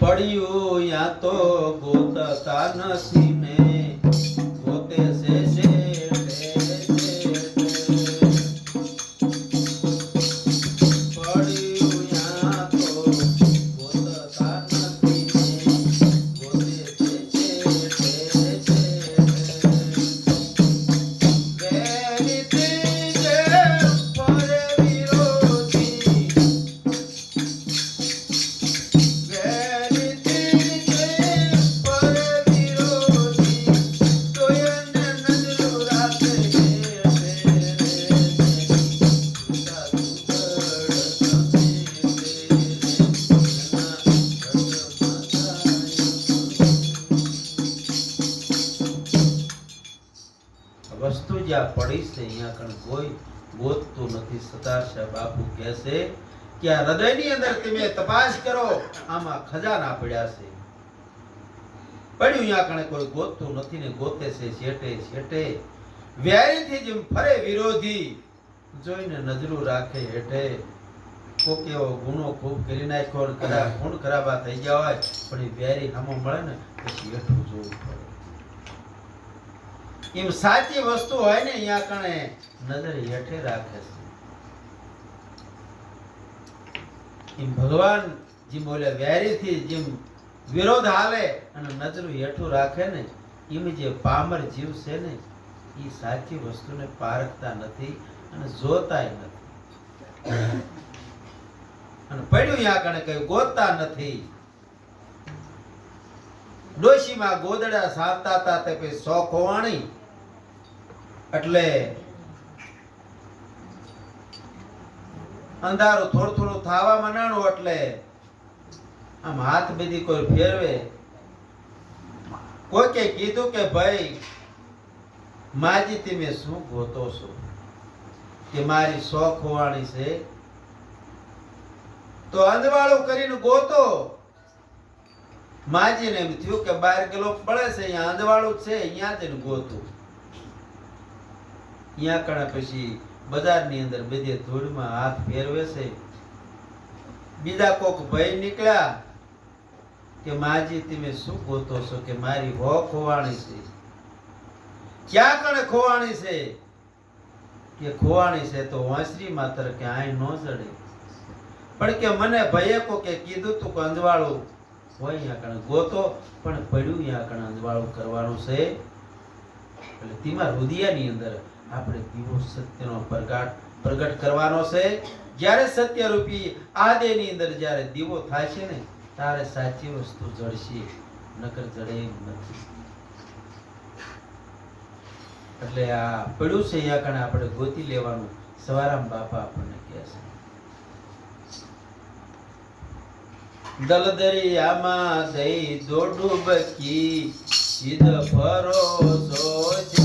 પડ્યું યા તો ગોતતા નથી ને. વસ્તુ જ્યાં પડી છે, અહીંયા કણ કોઈ ગોતતું નથી. સતાશા બાપુ કહે કે આ હૃદયની અંદર તમે તપાસ કરો, આમાં ખજાના પડ્યા છે. પડ્યું અહીંયા કણે કોઈ ગોતતું નથી ને ગોતે છે, છેટે છેટે. વ્યારીથી જેમ ફરે વિરોધી, જોઈને નજરું રાખે હેઠે. કોક એવો ગુનો ખૂબ કરી નાખ્યો ને કદાચ ખૂન ખરાબા થઈ ગયા હોય, પણ એ વેરી સામો મળે ને, પછી હેઠું જોવું પડે. એમ સાચી વસ્તુ હોય ને, અહીંયા કણે નજર હેઠે રાખે છે. એમ ભગવાન જેમ બોલે, વેરીથી જેમ વિરોધ હાલે અને નજરું હેઠું રાખે ને, એમ જે પામર જીવ છે ને, એ સાચી વસ્તુને પારખતા નથી અને જોતાય નથી. અને પડ્યું યા કણે કઈ ગોતતા નથી. ડોશીમાં ગોદડા સાપતા હતા તે પછી શોખ હોવાણી એટલે અંધારું થોડું થોડું થાવા મનાણું એટલે આમ હાથ બીજી કોઈ ફેરવે. કોઈ કે કીધું કે ભાઈ માજી તમે શું ગોતો છો? કે મારી શોખ હોવાની છે? તો અંધવાળું કરીને ગોતો. માજીને એમ થયું કે બાર કિલો પડે છે, અહીંયા અંધવાળું છે, અહીંયા જ ગોતું. અહીંયા કણા પછી બજારની અંદર બધે ધૂળમાં હાથ ફેરવે છે. બીજા કોક ભય નીકળ્યા કે માજી તમે શું ગોતો છો કે મારી હો ખોવાણી છે? ક્યાં કણે ખોવાણી છે? કે ખોવાણી છે તો વાંસરી માત્ર કે આય નો ચડે પણ કે મને ભયે કો કે કીધું તું કે અંજવાળું હોય અહીંયા કણે ગોતો, પણ પડ્યું અહીંયા કણે અંજવાળું કરવાનું છે. એટલે તેમાં રુદિયાની અંદર આપણે દીવો સત્યનો પ્રગાટ પ્રગટ કરવાનો છે. જ્યારે સત્યરૂપી આદેની અંદર જ્યારે દીવો થાય છે ને, ત્યારે સાચી વસ્તુ જળશે નકર જડે નથી. એટલે આ પડ્યું છે અહીંયા કણે આપણે ગોતી લેવાનું. સવારામ બાપા આપણને કહે છે. દલદરિયામાં દઈ દોડું બકી. સીધ ભરોસો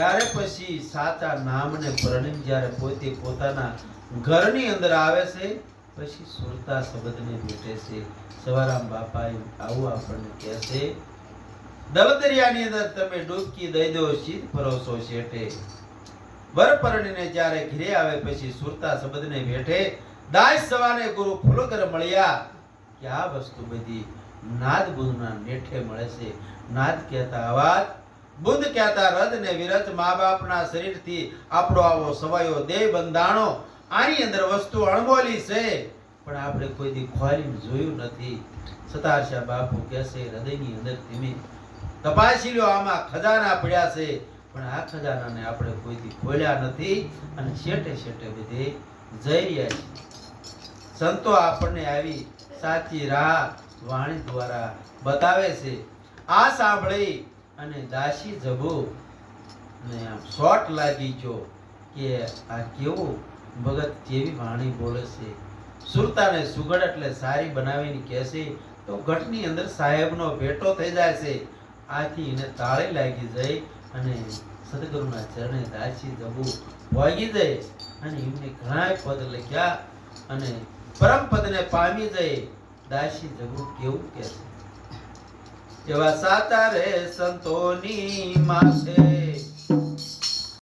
જ્યારે પછી સાચા નામને પરણીને જ્યારે પોતે પોતાના ઘરની અંદર આવે છે, પછી સુરતા શબ્દને ભેટે છે. સવારામ બાપા આવું આપણને કહે છે દલદરિયાની અંદર તમે ડૂબકી દઈ દો, શીત પરોસો શેઠે. વરપરણીને જ્યારે ઘરે આવે, પછી સુરતા શબ્દને ભેટે દાસ સવાને ગુરુ ફુલકર મળ્યા. કે આ વસ્તુ બધી નાદ ગુરુના નેઠે મળે છે. નાદ કહેતા અવાજ બુંદ કહેતા રદ ને વિરત મા બાપના શરીરથી આપણો આવો સવાયો દેહ બંધાણો. આની અંદર વસ્તુ અણમોલી છે. પણ આપણે કોઈ દી ખોલીને જોયું નથી. સતારશા બાપુ કહેશે, હૃદયની અંદર ધીમે તપાસી લો આમાં ખજાના પડ્યા છે. પણ આ ખજાનાને આપણે કોઈ દી ખોલ્યા નથી. અને શેટે શેઠે બધે જઈ રહ્યા છે સંતો આપણને આવી સાચી રાહ વાણી દ્વારા બતાવે છે. આ સાંભળી અને દાસી જબો ને આમ શોટ લાગી જો કે આ કેવું ભગત જેવી વાણી બોલે છે. સુરતાને સુગડ એટલે સારી બનાવીને કહેશે તો ઘટની અંદર સાહેબનો ભેટો થઈ જાય છે. આથી એને તાળે લાગી જાય અને સદગુરુના ચરણે દાસી જબુ વાગી જાય અને એમને ઘણા પદ લખ્યા અને પરમ પદને પામી જાય દાસી જબુ કેવું કે છે સાતારે સંતોની માથે?